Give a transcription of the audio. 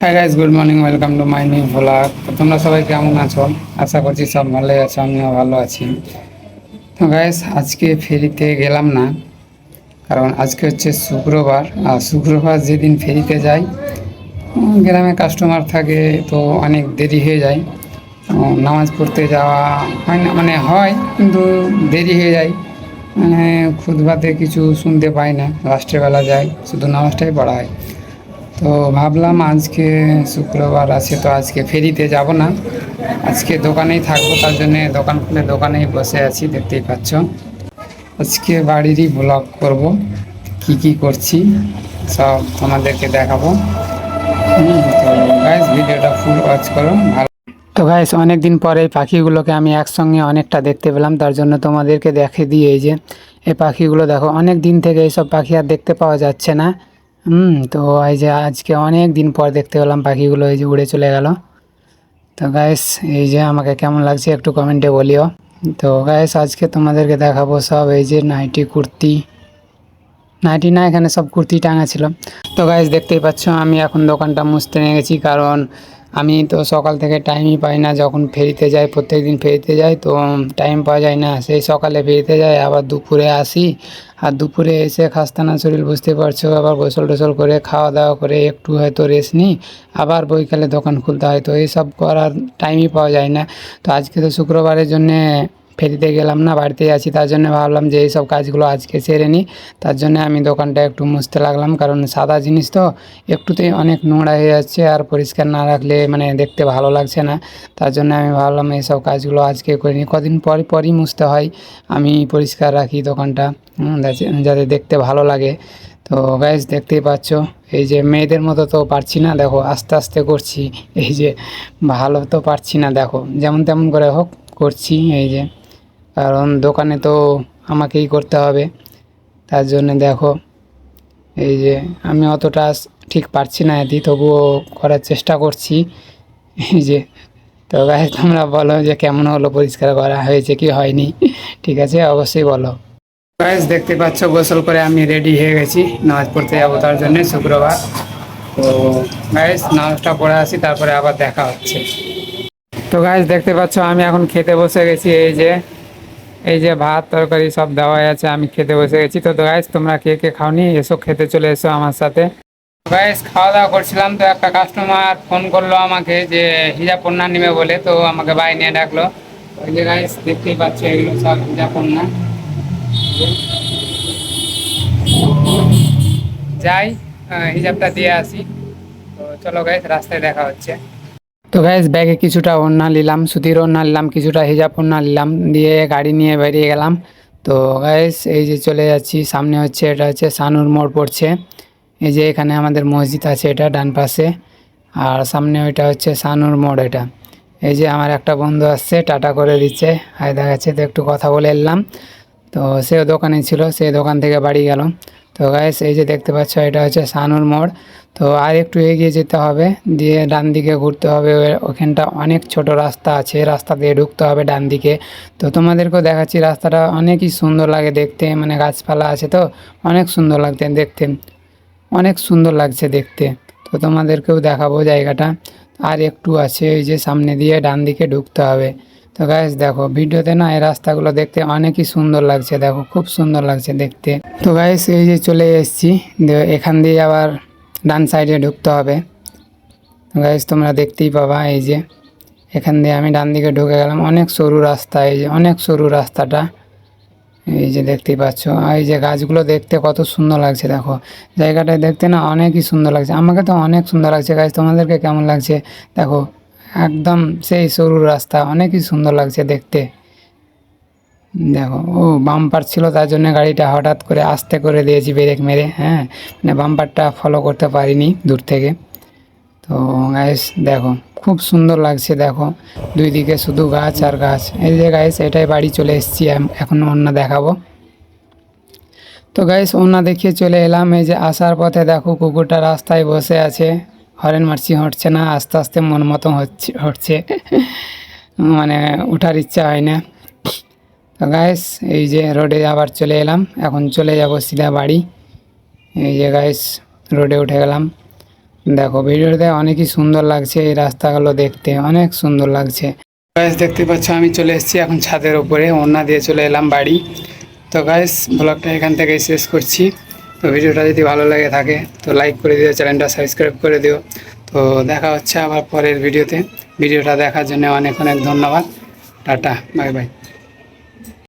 Hi guys good morning welcome to my new vlog তো তোমরা সবাই কেমন আছো? আশা করছি সব ভালোই আছো, আমিও ভালো আছি। তো গাইজ আজকে ফেরিতে গেলাম না, কারণ আজকে হচ্ছে শুক্রবার। আর শুক্রবার যেদিন ফেরিতে যাই গ্রামে কাস্টমার থাকে তো অনেক দেরি হয়ে যায়। নামাজ পড়তে যাওয়া হয় না মানে হয়, কিন্তু দেরি হয়ে যায়। মানে খুদবাতে কিছু শুনতে পাই না লাস্টের বেলা যাই শুধু নামাজটাই পড়া হয়। তো ভাবলাম আজকে শুক্রবার আছে, তো আজকে ফেরিতে যাব না। আজকে দোকানেই থাকব, তার জন্য দোকান খুলে দোকানেই বসে আছি, দেখতেই পাচ্ছ। আজকে বাড়িরই ব্লগ করব, কি কি করছি, সব তোমাদেরকে দেখাবো। ভিডিওটা ফুল ওয়াচ করো, ভালো তো গাইস অনেক দিন পরে এই পাখিগুলোকে আমি একসঙ্গে অনেকটা দেখতে পেলাম, তার জন্য তোমাদেরকে দেখে দিয়ে এই যে, এই পাখিগুলো দেখো অনেক দিন থেকে এইসব পাখি আর দেখতে পাওয়া যাচ্ছে না। হুম, তো এই যে আজকে অনেক দিন পর দেখতে পেলাম পাখিগুলো এই যে উড়ে চলে গেল। তো গায়েস এই যে আমাকে কেমন লাগছে একটু কমেন্টে বলিও। তো গায়েস আজকে তোমাদেরকে দেখাবো সব এই যে নাইটি কুর্তি। নাইটি না, এখানে সব কুর্তি টাঙা ছিল। তো গায়েস দেখতেই পাচ্ছ, আমি এখন দোকানটা মুছতে নিয়ে গেছি কারণ আমি তো সকাল থেকে টাইমই পাই না, যখন ফেরিতে যাই প্রত্যেক দিন ফেরিতে যাই, তো টাইম পাওয়া যায় না। সেই সকালে ফেরিতে যাই, আবার দুপুরে আসি। আর দুপুরে এসে খাস্তানা শরীর বুঝতে পারছ, আবার গোসল টোসল করে, খাওয়া দাওয়া করে একটু হয়তো রেস্ট নিই, আবার বৈকালে দোকান খুলতে হয়। তো এইসব করার টাইমই পাওয়া যায় না। তো আজকে তো শুক্রবারের জন্যে ফেরিতে গেলাম না বাড়িতেই আছি, তার জন্য ভাবলাম যে এইসব কাজগুলো আজকে সেরে নিই। তার জন্য আমি দোকানটা একটু মুছতে লাগলাম, কারণ সাদা জিনিস তো একটুতেই অনেক নোংরা হয়ে যাচ্ছে আর পরিষ্কার না রাখলে মানে দেখতে ভালো লাগছে না। তার জন্য আমি ভাবলাম এইসব কাজগুলো আজকে করে নিই। কদিন পর, পরই মুছতে হয়, আমি পরিষ্কার রাখি দোকানটা যাতে- দেখতে ভালো লাগে। তো গাইজ দেখতেই পাচ্ছ, এই যে মেয়েদের মতো তো পারছি না, দেখো আস্তে আস্তে করছি, এই যে ভালো তো পারছি না, দেখো, যেমন তেমন করে হোক, করছি, এই যে। কারণ দোকানে তো আমাকেই করতে হবে। তার জন্য দেখো, এই যে আমি অতটা ঠিক পারছি না এদি, তবুও করার চেষ্টা করছি। এই যে, তো গাই তোমরা বলো যে কেমন হলো পরিষ্কার করা হয়েছে কি হয়নি, ঠিক আছে? অবশ্যই বলো। গাইজ দেখতে পাচ্ছ, গোসল করে আমি রেডি হয়ে গেছি। নামাজ পড়তে যাব তার জন্য শুক্রবার। তো গাইজ নামাজটা পড়ে আসি, তারপরে আবার দেখা হচ্ছে। তো গাইজ দেখতে পাচ্ছ, আমি এখন খেতে বসে গেছি, এই যে এই যে ভাত, তরকারি সব দেওয়াই আছে, আমি খেতে বসে গেছি। তো গাইস তোমরা কে কে খাওনি? এসো, খেতে চলে এসো আমার সাথে। গাইস খাওয়া দাওয়া করছিলাম, তো একটা কাস্টমার ফোন করল আমাকে যে হিজা পণ্যা নেবে বলে, তো আমাকে বাই নিয়ে ডাকলো। ওই যে গাইজ দেখতেই পাচ্ছ, এগুলো সব হিজা পণ্যা যাই হিজাবটা দিয়ে আসি। তো চলো গাইস রাস্তায় দেখা হচ্ছে। তো গাইজ ব্যাগে কিছুটা ওড়না নিলাম, সুতির ওড়না নিলাম, কিছুটা হিজাব ওড়না নিলাম, দিয়ে গাড়ি নিয়ে বেরিয়ে গেলাম। তো গাইজ এই যে চলে যাচ্ছি, সামনে হচ্ছে, এটা হচ্ছে সানুর মোড় পড়ছে। এই যে এখানে আমাদের মসজিদ আছে, এটা ডান পাশে। আর সামনে ওইটা হচ্ছে সানুর মোড় এটা। এই যে আমার একটা বন্ধু আসছে, টাটা করে দিচ্ছে। হায়, দেখাচ্ছে, তো একটু কথা বলে এলাম। তো সেও দোকানে ছিল সেই দোকান থেকে বাড়ি গেল। তো গাইস এই যে দেখতে পাচ্ছ, এটা হচ্ছে সানুর মোড়। তো আর একটু এগিয়ে যেতে হবে, দিয়ে ডান দিকে ঘুরতে হবে। ওখানটা অনেক ছোট রাস্তা আছে, রাস্তা দিয়ে ঢুকতে হবে ডান দিকে। তো তোমাদেরকেও দেখাচ্ছি, রাস্তাটা অনেকই সুন্দর লাগে দেখতে মানে গাছপালা আছে তো, অনেক সুন্দর লাগছে দেখতে। অনেক সুন্দর লাগছে দেখতে। তো তোমাদেরকেও দেখাবো জায়গাটা। আর একটু আছে এই যে সামনে দিয়ে ডান দিকে ঢুকতে হবে। তো গাইস দেখো, ভিডিওতে না এই রাস্তাগুলো দেখতে অনেকই সুন্দর লাগছে, দেখো, খুব সুন্দর লাগছে দেখতে। তো গাইস এই যে চলে এসেছি। এখান দিয়ে আবার ডান সাইডে ঢুকতে হবে। তো গাইস তোমরা দেখতেই পাবা এই যে, এখান দিয়ে আমি ডান দিকে ঢুকে গেলাম। অনেক সরু রাস্তা এই যে, অনেক সরু রাস্তাটা। এই যে দেখতেই পাচ্ছ। এই যে গাছগুলো দেখতে কত সুন্দর লাগছে, দেখো। জায়গাটা দেখতে না অনেকই সুন্দর লাগছে। আমাকে তো অনেক সুন্দর লাগছে গাছ তোমাদেরকে কেমন লাগছে? দেখো, একদম সেই সরু রাস্তা, অনেকই সুন্দর লাগছে দেখতে। দেখো, ও বাম্পার ছিল তার জন্য গাড়িটা হঠাৎ করে আস্তে করে দিয়েছি ব্রেক মেরে হ্যাঁ? মানে বাম্পারটা ফলো করতে পারিনি দূর থেকে। তো গাইস দেখো, খুব সুন্দর লাগছে, দেখো। দুই দিকে শুধু গাছ আর গাছ। এই যে গাইস এটাই বাড়ি চলে এসেছি এখন অন্য দেখাবো। তো গাইস অন্য দেখিয়ে চলে এলাম। এই যে আসার পথে দেখো, কুকুরটা রাস্তায় বসে আছে। হরেন মারছি, হটছে না, আস্তে আস্তে মন মতো হচ্ছে হটছে মানে ওঠার ইচ্ছা হয় না। তো গাইস এই যে রোডে আবার চলে এলাম। এখন চলে যাব সিধা বাড়ি। এই যে গাইস রোডে উঠে গেলাম। দেখো, ভিডিওতে অনেকই সুন্দর লাগছে এই রাস্তাগুলো দেখতে। অনেক সুন্দর লাগছে। গাইস দেখতে পাচ্ছ, আমি চলে এসেছি এখন ছাদের উপরে। ওনা দিয়ে চলে এলাম বাড়ি। তো গাইস ব্লগটা এখান থেকে শেষ করছি। তো ভিডিওটা যদি ভালো লাগে থাকে, তো লাইক করে দিও চ্যানেলটা সাবস্ক্রাইব করে দিও। তো দেখা হচ্ছে আবার পরের ভিডিওতে। ভিডিওটা দেখার জন্য অনেক অনেক ধন্যবাদ। Tata bye bye